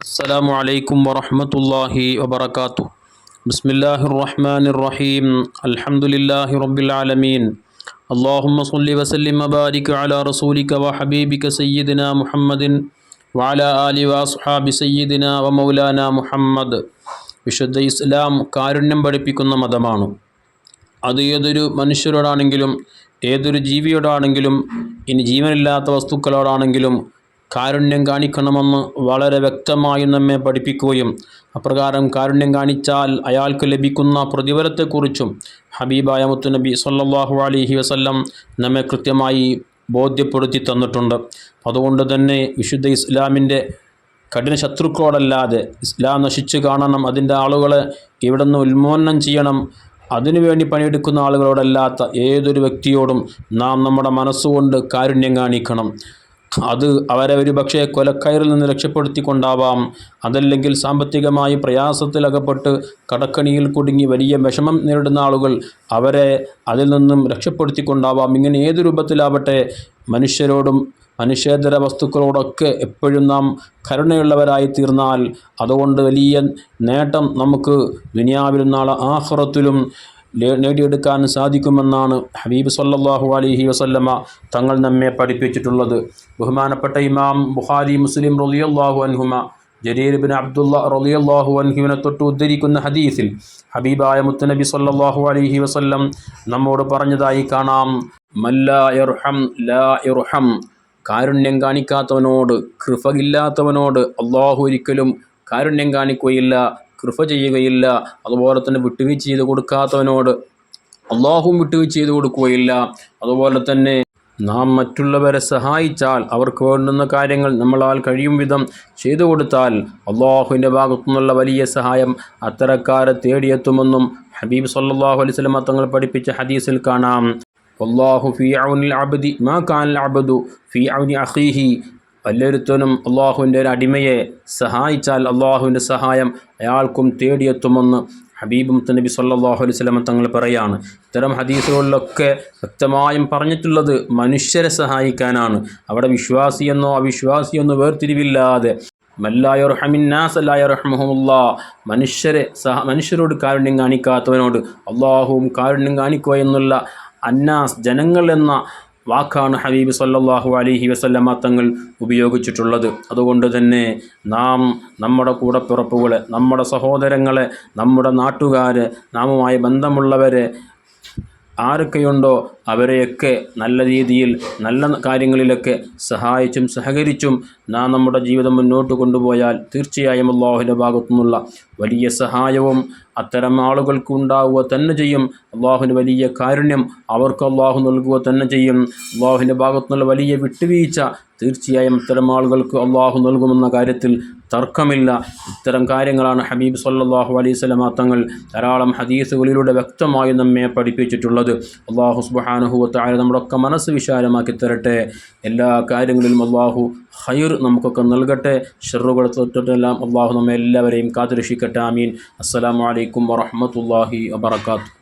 السلام عليكم ورحمة الله وبركاته بسم الله الرحمن الرحيم الحمد لله رب العالمين اللهم صل وسلم وبارك على رسولك وحبيبك سيدنا محمد وعلى آل وأصحاب سيدنا ومولانا محمد വിശുദ്ധ ഇസ്ലാം കാരുണ്യം പഠിപ്പിക്കുന്ന മതമാണ് അത് ഏതൊരു മനുഷ്യരോടാണെങ്കിലും ഏതൊരു ജീവിയോടാണെങ്കിലും ഇനി ജീവനില്ലാത്ത വസ്തുക്കളോടാണെങ്കിലും കാരുണ്യം കാണിക്കണമെന്ന് വളരെ വ്യക്തമായി നമ്മെ പഠിപ്പിക്കുകയും അപ്രകാരം കാരുണ്യം കാണിച്ചാൽ അയാൾക്ക് ലഭിക്കുന്ന പ്രതിഫലത്തെക്കുറിച്ചും ഹബീബായ മുത്തുനബി സല്ലാഹു അലൈഹി വസല്ലം നമ്മെ കൃത്യമായി ബോധ്യപ്പെടുത്തി തന്നിട്ടുണ്ട്. അതുകൊണ്ട് തന്നെ വിശുദ്ധ ഇസ്ലാമിന്റെ കഠിന ശത്രുക്കളോടല്ലാതെ ഇസ്ലാം നശിച്ചു കാണണം അതിന്റെ ആളുകളെ ഇവിടെ നിന്ന് ഉന്മൂലനം ചെയ്യണം അതിനുവേണ്ടി പണിയെടുക്കുന്ന ആളുകളോടല്ലാത്ത ഏതൊരു വ്യക്തിയോടും നാം നമ്മുടെ മനസ്സുകൊണ്ട് കാരുണ്യം കാണിക്കണം. അത് അവരെ പക്ഷേ കൊലക്കയറിൽ നിന്ന് രക്ഷപ്പെടുത്തിക്കൊണ്ടാവാം. അതല്ലെങ്കിൽ സാമ്പത്തികമായി പ്രയാസത്തിലകപ്പെട്ട് കടക്കണിയിൽ കുടുങ്ങി വലിയ വിഷമം നേരിടുന്ന ആളുകൾ അവരെ അതിൽ നിന്നും രക്ഷപ്പെടുത്തിക്കൊണ്ടാവാം. ഇങ്ങനെ ഏത് രൂപത്തിലാവട്ടെ മനുഷ്യരോടും മനുഷ്യേതര വസ്തുക്കളോടൊക്കെ എപ്പോഴും നാം കരുണയുള്ളവരായി തീർന്നാൽ അതുകൊണ്ട് വലിയ നേട്ടം നമുക്ക് ദുനിയാവിലും നാളെ ആഹ്റത്തിലും നേടിയെടുക്കാൻ സാധിക്കുമെന്നാണ് ഹബീബ് സല്ലാഹു അലൈഹി വസല്ലമ തങ്ങൾ നമ്മെ പഠിപ്പിച്ചിട്ടുള്ളത്. ബഹുമാനപ്പെട്ട ഇമാം ബുഖാരി മുസ്ലിം റളിയല്ലാഹു അൻഹുമ ജരീർ ബിൻ അബ്ദുള്ള റളിയല്ലാഹു അൻഹുവിനെ തൊട്ട് ഉദ്ധരിക്കുന്ന ഹദീസിൽ ഹബീബായ മുത്തനബി സല്ലാഹു അലൈഹി വസല്ലം നമ്മോട് പറഞ്ഞതായി കാണാം. മല്ലാ യർഹം ലാ ഇർഹം കാരുണ്യം കാണിക്കാത്തവനോട് കൃപയില്ലാത്തവനോട് അള്ളാഹു ഒരിക്കലും കാരുണ്യം കാണിക്കുകയില്ല. കൃപ ചെയ്യുകയില്ല. അതുപോലെ തന്നെ വിട്ടുവീഴ്ച ചെയ്ത് കൊടുക്കാത്തവനോട് അള്ളാഹും വിട്ടുവീഴ്ച ചെയ്ത് കൊടുക്കുകയില്ല. അതുപോലെ തന്നെ നാം മറ്റുള്ളവരെ സഹായിച്ചാൽ അവർക്ക് വേണ്ടുന്ന കാര്യങ്ങൾ നമ്മളാൽ കഴിയും വിധം ചെയ്തു കൊടുത്താൽ അള്ളാഹുവിന്റെ ഭാഗത്തു നിന്നുള്ള വലിയ സഹായം അത്തരക്കാരെ തേടിയെത്തുമെന്നും ഹബീബ് സല്ലാഹു അലൈഹി സ്വലമ തങ്ങൾ പഠിപ്പിച്ച ഹദീസിൽ കാണാം. അള്ളാഹു ഫി ഔനിൽ അബദി മാ കാനൽ അബദു ഫി ഔനി അഖീഹി വല്ലൊരുത്തനും അള്ളാഹുവിന്റെ ഒരു അടിമയെ സഹായിച്ചാൽ അള്ളാഹുവിന്റെ സഹായം അയാൾക്കും തേടിയെത്തുമെന്ന് ഹബീബ് മുത്തനബി സല്ലാഹു അലൈഹി സ്വലമ തങ്ങൾ പറയാണ്. ഇത്തരം ഹദീസുകളിലൊക്കെ വ്യക്തമായും പറഞ്ഞിട്ടുള്ളത് മനുഷ്യരെ സഹായിക്കാനാണ്. അവിടെ വിശ്വാസിയെന്നോ അവിശ്വാസിയെന്നോ വേർതിരിവില്ലാതെ മല്ലായുറഹമിന്നാസല്ലായുറഹമുല്ല മനുഷ്യരെ സഹ മനുഷ്യരോട് കാരുണ്യം കാണിക്കാത്തവനോട് അള്ളാഹുവും കാരുണ്യം കാണിക്കുക എന്നുള്ള അന്നാസ് ജനങ്ങൾ എന്ന വാക്കാണ് ഹബീബ് സല്ലാഹു അലഹി വസല്ലമ തങ്ങൾ ഉപയോഗിച്ചിട്ടുള്ളത്. അതുകൊണ്ട് തന്നെ നാം നമ്മുടെ കൂടപ്പിറപ്പുകളെ നമ്മുടെ സഹോദരങ്ങളെ നമ്മുടെ നാട്ടുകാർ നാമുമായി ബന്ധമുള്ളവരെ ആരൊക്കെയുണ്ടോ അവരെയൊക്കെ നല്ല രീതിയിൽ നല്ല കാര്യങ്ങളിലൊക്കെ സഹായിച്ചും സഹകരിച്ചും നാം നമ്മുടെ ജീവിതം മുന്നോട്ട് കൊണ്ടുപോയാൽ തീർച്ചയായും അള്ളാഹുവിന്റെ ഭാഗത്തു നിന്നുള്ള വലിയ സഹായവും അത്തരം ആളുകൾക്ക് ഉണ്ടാവുക തന്നെ ചെയ്യും. അള്ളാഹുവിന് വലിയ കാരുണ്യം അവർക്ക് അള്ളാഹു നൽകുക തന്നെ ചെയ്യും. അള്ളാഹുവിന്റെ ഭാഗത്തു നിന്നുള്ള വലിയ വിട്ടുവീഴ്ച തീർച്ചയായും ഇത്തരം ആളുകൾക്ക് അള്ളാഹു നൽകുമെന്ന കാര്യത്തിൽ തർക്കമില്ല. ഇത്തരം കാര്യങ്ങളാണ് ഹബീബ് സല്ലാഹു അലൈഹി സ്വലമ തങ്ങൾ ധാരാളം ഹദീസുകളിലൂടെ വ്യക്തമായി നമ്മെ പഠിപ്പിച്ചിട്ടുള്ളത്. അള്ളാഹു സുബാനുഹുവത്തായ നമ്മുടെയൊക്കെ മനസ്സ് വിശാലമാക്കി തരട്ടെ. എല്ലാ കാര്യങ്ങളിലും അള്ളാഹു ഹൈർ നമുക്കൊക്കെ നൽകട്ടെ. ഷെറുകൾ തൊട്ടിട്ടെല്ലാം അള്ളാഹു നമ്മെ എല്ലാവരെയും കാത്തുരക്ഷിക്കട്ടെ. ആമീൻ. അസ്സലാമലൈക്കും വറഹമത്തല്ലാഹി വബർക്കാത്തു